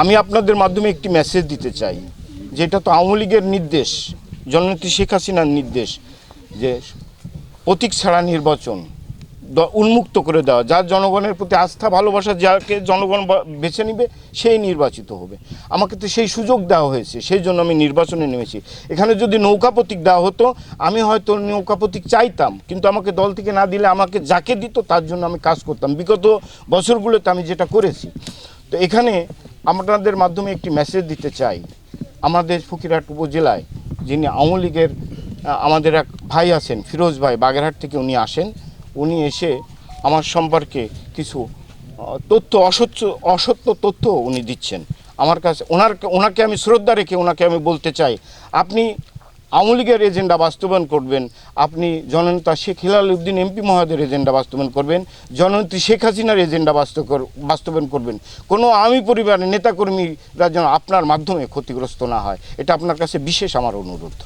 আমি আপনাদের মাধ্যমে একটি মেসেজ দিতে চাই। যেটা তো আওয়ামী লীগের নির্দেশ, জননেত্রী শেখ হাসিনার নির্দেশ যে প্রতীক ছাড়া নির্বাচন উন্মুক্ত করে দেওয়া যার জনগণের প্রতি আস্থা, ভালোবাসা, যাকে জনগণ বেছে নিবে, সেই নির্বাচিত হবে। আমাকে তো সেই সুযোগ দেওয়া হয়েছে, সেই জন্য আমি নির্বাচনে নেমেছি। এখানে যদি নৌকা প্রতীক দেওয়া হতো, আমি হয়তো নৌকা প্রতীক চাইতাম, কিন্তু আমাকে দল থেকে না দিলে আমাকে যাকে দিত, তার জন্য আমি কাজ করতাম। বিগত বছরগুলোতে আমি যেটা করেছি, তো এখানে আপনাদের মাধ্যমে একটি মেসেজ দিতে চাই। আমাদের ফকিরহাট উপজেলায় যিনি আওয়ামী লীগের আমাদের এক ভাই আছেন, ফিরোজ ভাই, বাগেরহাট থেকে উনি আসেন। উনি এসে আমার সম্পর্কে কিছু তথ্য অসত্য অসত্য তথ্য উনি দিচ্ছেন। আমার কাছে, ওনার, ওনাকে আমি শ্রদ্ধা রেখে ওনাকে আমি বলতে চাই, আপনি আওয়ামী লীগের এজেন্ডা বাস্তবায়ন করবেন। আপনি জননেতা শেখ হিলাল উদ্দিন এমপি মহাদের এজেন্ডা বাস্তবায়ন করবেন। জননেত্রী শেখ হাসিনার এজেন্ডা বাস্তব বাস্তবায়ন করবেন। কোনো আমি পরিবারের নেতাকর্মীরা যেন আপনার মাধ্যমে ক্ষতিগ্রস্ত না হয়, এটা আপনার কাছে বিশেষ আমার অনুরোধ।